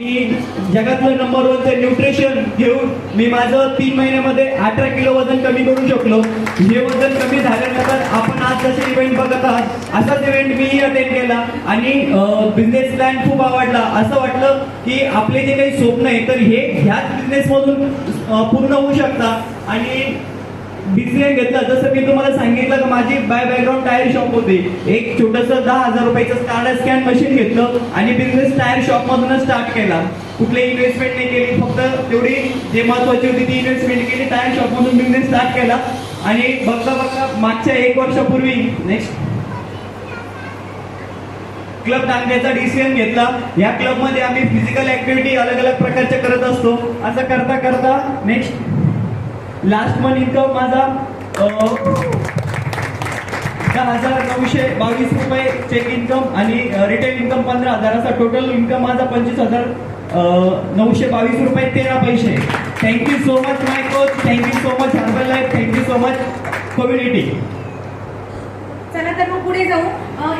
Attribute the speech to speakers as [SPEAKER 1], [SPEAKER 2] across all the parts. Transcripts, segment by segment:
[SPEAKER 1] मी जगातलं number वनचं nutrition घेऊन मी माझं तीन महिन्यामध्ये अठरा किलो वजन कमी करू शकलो. हे वजन कमी झाल्यानंतर आपण आज जसे इव्हेंट बघत आहात असाच इव्हेंट मीही अटेंड केला. आणि बिझनेस प्लॅन खूप आवडला. असं वाटलं की आपले जे काही स्वप्न आहे तर हे ह्याच बिझनेसमधून पूर्ण होऊ शकतात आणि डिसिजन घेतला. जसं मी तुम्हाला सांगितलं की माझी बाय बॅकग्राऊंड टायर शॉप होती. एक छोटस दहा हजार रुपयाचं स्टार्टर स्कॅन मशीन घेतलं आणि बिझनेस टायर शॉप मधूनच स्टार्ट केला. कुठली इन्व्हेस्टमेंट नाही केली फक्त तेवढी जे महत्वाची होती ती इन्व्हेस्टमेंट केली टायर शॉप मधून बिझनेस स्टार्ट केला. आणि बघता बघता मागच्या एक वर्षापूर्वी नेक्स्ट क्लब टाकण्याचा डिसिजन घेतला. या क्लबमध्ये आम्ही फिजिकल ऍक्टिव्हिटी अलग अलग प्रकारच्या करत असतो. असं करता करता नेक्स्ट लास्ट मंथ इन्कम माझा दहा हजार नऊशे बावीस रुपये चेक इन्कम आणि रिटेल इन्कम पंधरा हजाराचा टोटल इन्कम माझा पंचवीस हजार नऊशे बावीस रुपये तेरा पैसे. Thank you so much my coach thank you so much herbal life thank you so much community
[SPEAKER 2] चला तर मग पुढे जाऊ.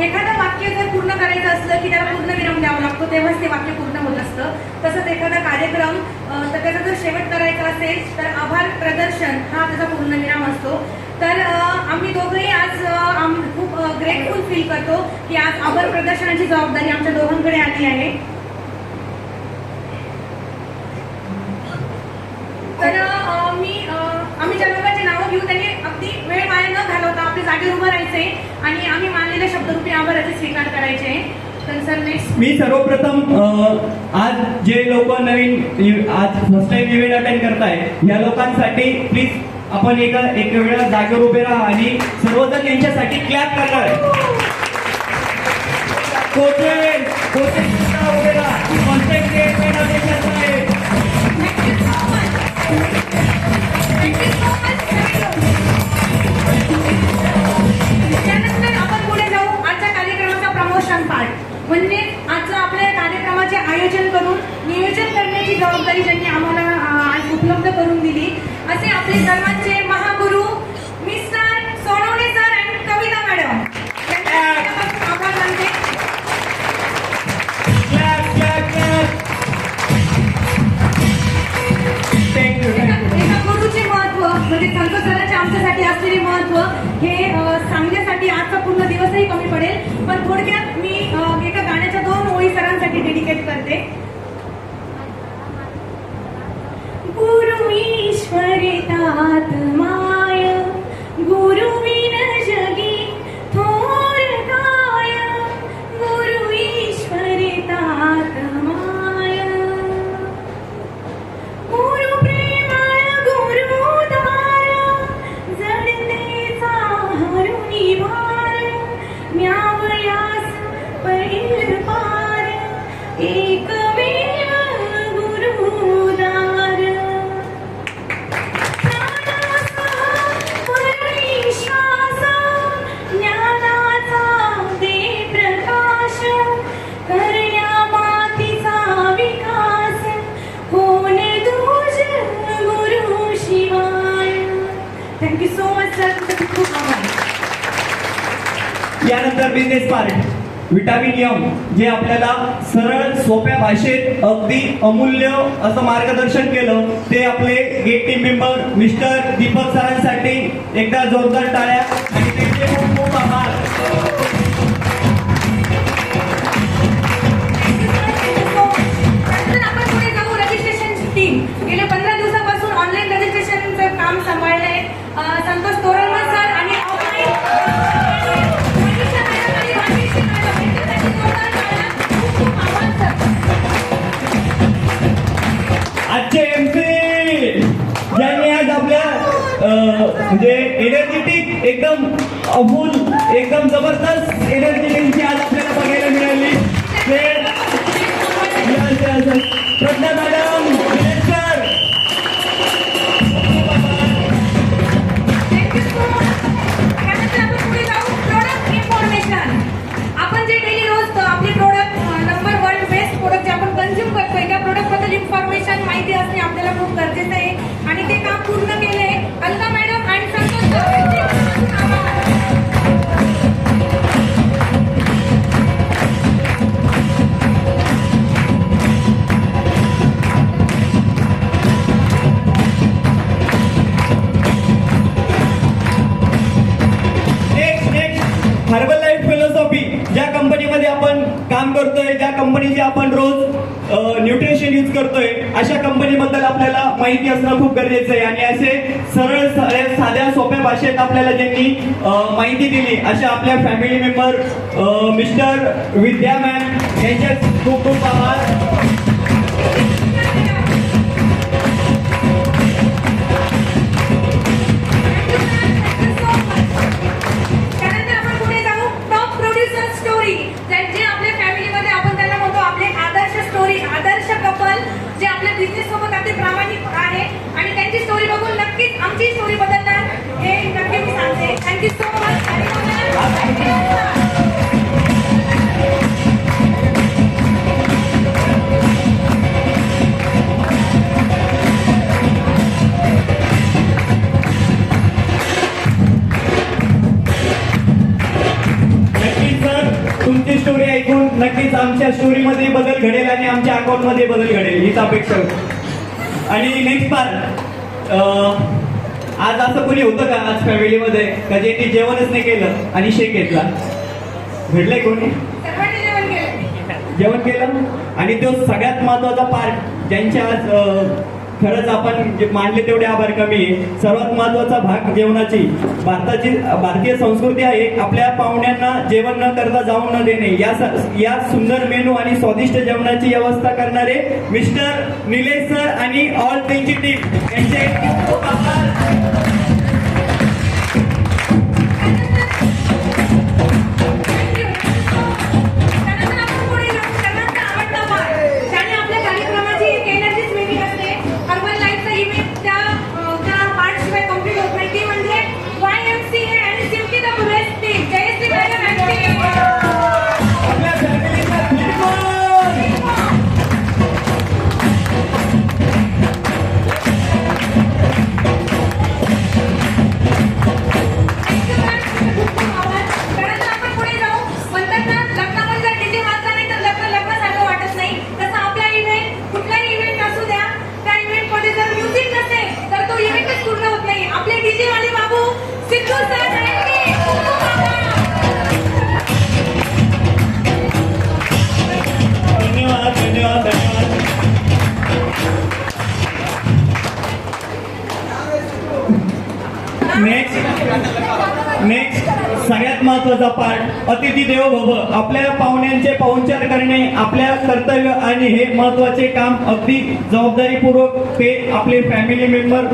[SPEAKER 2] एखादं वाक्य जर पूर्ण करायचं असलं की त्याला पूर्ण विराम द्यावा लागतो तेव्हाच ते वाक्य पूर्ण होत असतं. तसंच एखादा कार्यक्रम तर त्याचा जर शेवट करायचा असेल तर आभार प्रदर्शन हा त्याचा पूर्ण विराम असतो. तर आम्ही दोघंही आज खूप ग्रेटफुल फील करतो की आज आभार प्रदर्शनाची जबाबदारी आमच्या दोघांकडे आली आहे. तर मी आम्ही ज्या लोकांची नावं घेऊ त्यांनी अगदी वेळ जागी जागेवर उभं राहायचे आणि आम्ही मानलेल्या शब्दरूपी आभाराचे स्वीकार करायचे. तर सर नेक्स्ट
[SPEAKER 1] मी सर्वप्रथम आज जे लोक नवीन आज फर्स्ट टाइम इव्हेंट अटेंड करताय या लोकांसाठी प्लीज आपण एका एक वेळा जागेवर उभे राहा आणि सर्वजण यांच्यासाठी क्लॅप करणार आहे. उभे राहा.
[SPEAKER 2] सांगण्यासाठी आजचा पूर्ण दिवसही कमी पडेल. पण थोडक्यात मी एका गाण्याच्या दोन ओळी सरांसाठी डेडिकेट करते. गुरु ईश्वरी तात
[SPEAKER 1] त्यानंतर बिझनेस पार्ट विटामिन यम जे आपल्याला सरळ सोप्या भाषेत अगदी अमूल्य असं मार्गदर्शन केलं ते आपले get team member Mr Deepak सरांसाठी एकदा जोरदार टाळ्या. ದೊಡ್ಡ अशा कंपनीबद्दल आपल्याला माहिती असणं खूप गरजेचं आहे. आणि असे सरळ साध्या सोप्या भाषेत आपल्याला ज्यांनी माहिती दिली अशा आपल्या family member Mr Vidya ma'am यांचे खूप खूप आभार. अपेक्षा होती आणि नेक्स्ट पार्ट आज असं कोणी होतं का आज फॅमिलीमध्ये का ज्यांनी जेवणच नाही केलं आणि शेक घेतला? घडलंय कोणी?
[SPEAKER 2] जेवण केलं.
[SPEAKER 1] आणि तो सगळ्यात महत्त्वाचा पार्ट ज्यांच्या आज खरंच आपण जे मानले तेवढे आभार कमी आहे. सर्वात महत्त्वाचा भाग जेवणाची. भारताची भारतीय संस्कृती आहे आपल्या पाहुण्यांना जेवण न करता जाऊन न देणे. या या सुंदर मेनू आणि स्वादिष्ट जेवणाची व्यवस्था करणारे मिस्टर निलेश सर आणि ऑल त्यांची टीम यांचे महत्त्वाचा पाठ अतिथी देव भव. आपल्या पाहुण्यांचे पाहुणचार करणे आपल्या कर्तव्य आणि हे महत्त्वाचे काम अगदी जबाबदारीपूर्वक ते आपले फॅमिली मेंबर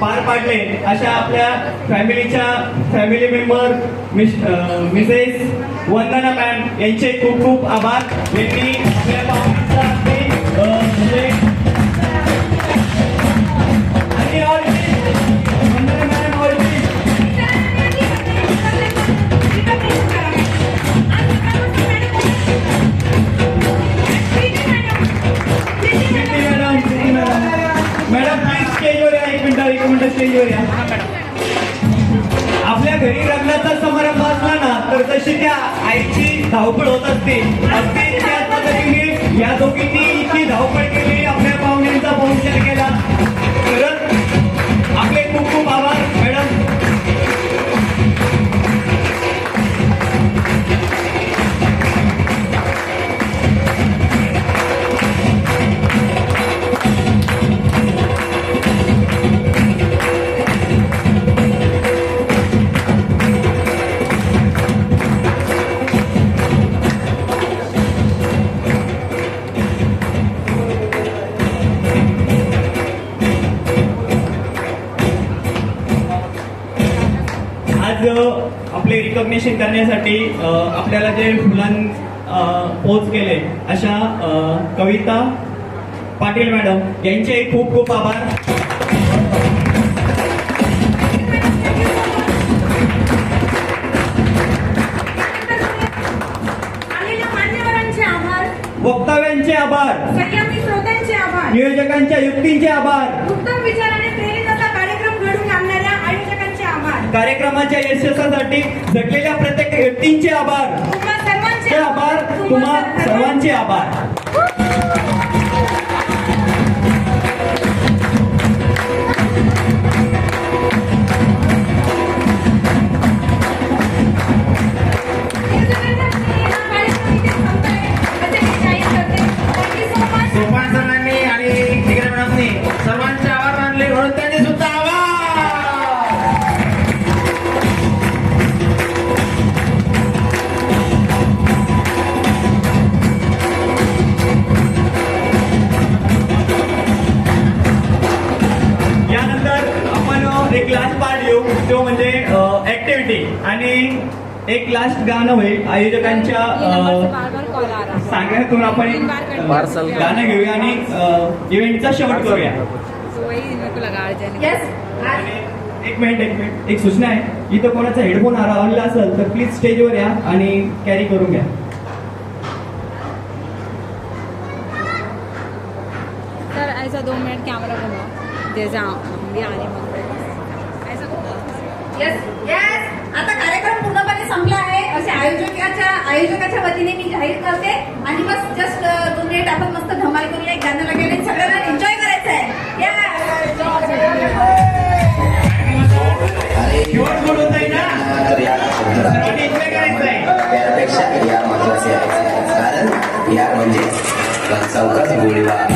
[SPEAKER 1] पार पाडले. अशा आपल्या फॅमिलीच्या family member miss uh, Mrs Vandana ma'am यांचे खूप खूप आभार. यांनी आपल्या आपल्या घरी लग्नाचा समारंभ असला ना तर तशी त्या आईची धावपळ होत असते. रिकॉग्निशन करण्यासाठी आपल्याला जे फुलां पोच केले अशा कविता पाटील मॅडम यांचे खूप खूप आभार.
[SPEAKER 2] आलेल्या मान्यवरांचे आभार.
[SPEAKER 1] वक्तव्यांचे आभार.
[SPEAKER 2] संयमी श्रोत्यांचे आभार.
[SPEAKER 1] नियोजकांच्या युक्तींचे आभार.
[SPEAKER 2] उत्तम विचाराने
[SPEAKER 1] कार्यक्रमाच्या यशस्वीसाठी झटलेल्या प्रत्येक व्यक्तींचे आभार. आभार. तुम्हा सर्वांचे आभार. एक लास्ट गाणं होईल. आयोजकांच्या सांगण्यातून आपण एक गाणं घेऊया आणि इव्हेंटचा शेवट करूया. आणि एक मिनिट एक मिनिट एक सूचना आहे. इथं कोणाचा हेडफोन हरवला असेल तर प्लीज स्टेजवर या आणि कॅरी करून घ्या.
[SPEAKER 3] सर ऐसा दो मिनट कैमरा घुमाओ जैसे हम भी आने वाले हैं। ऐसा घुमाओ
[SPEAKER 4] येस येस आता कार्यक्रम पूर्णपणे संपला आहे असे आयोजकाच्या आयोजकाच्या वतीने मी जाहीर करते. आणि बस जस्ट दोन मिनिट आपण मस्त धमाल करूया. एक गाणं लागेल. आणि सगळ्यांना एन्जॉय करायचं आहे
[SPEAKER 5] त्यापेक्षा या महत्त्वाचे आहे. कारण या म्हणजे चौकात गोळीबार.